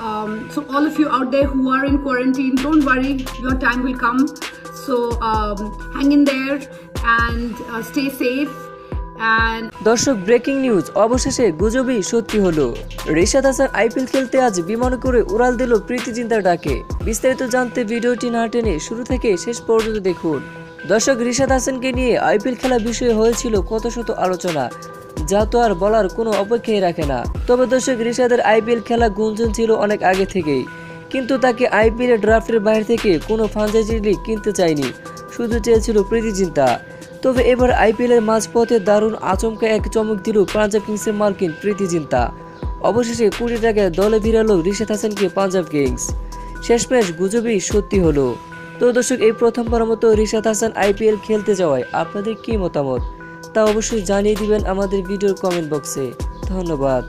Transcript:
Um, so all of you out there who are in quarantine, don't worry, your time will come. So um, hang in there and uh, stay safe. দর্শক breaking news অবশেষে গুজবই সত্যি হলো Rishad Hasan IPL খেলতে আজ বিমান করে উড়াল দিল প্রীতি চিন্তার ডাকে বিস্তারিত জানতে ভিডিওটি না টেনে শুরু থেকে শেষ পর্যন্ত দেখুন দর্শক রিশাদ হাসানকে নিয়ে আইপিএল খেলা বিষয়ে হয়েছিল কত শত আলোচনা যা তো আর বলার কোনো অপেক্ষাই রাখে না। তবে দর্শক, রিশাদের আইপিএল খেলা গুঞ্জন ছিল অনেক আগে থেকেই। কিন্তু তাকে আইপিএল ড্রাফটের বাইরে থেকে কোনো ফ্রাঞ্চাইজি লিগ কিনতে চায়নি। শুধু চেয়েছিল প্রীতি চিন্তা তবে এবার আইপিএল এর মাঝপথে দারুণ আচমকা এক চমক দিল পাঞ্জাব কিংসের মার্কিন প্রীতি চিন্তা অবশেষে কুড়ি টাকায় দলে ভিড়ালো রিশাদ হাসানকে পাঞ্জাব কিংস। শেষমেশ গুজবই সত্যি হলো। তো দর্শক, এই প্রথমবার মতো রিশাদ হাসান আইপিএল খেলতে যাওয়ায় আপনাদের কি মতামত? তা অবশ্যই জানিয়ে দিবেন আমাদের ভিডিওর কমেন্ট বক্সে ধন্যবাদ।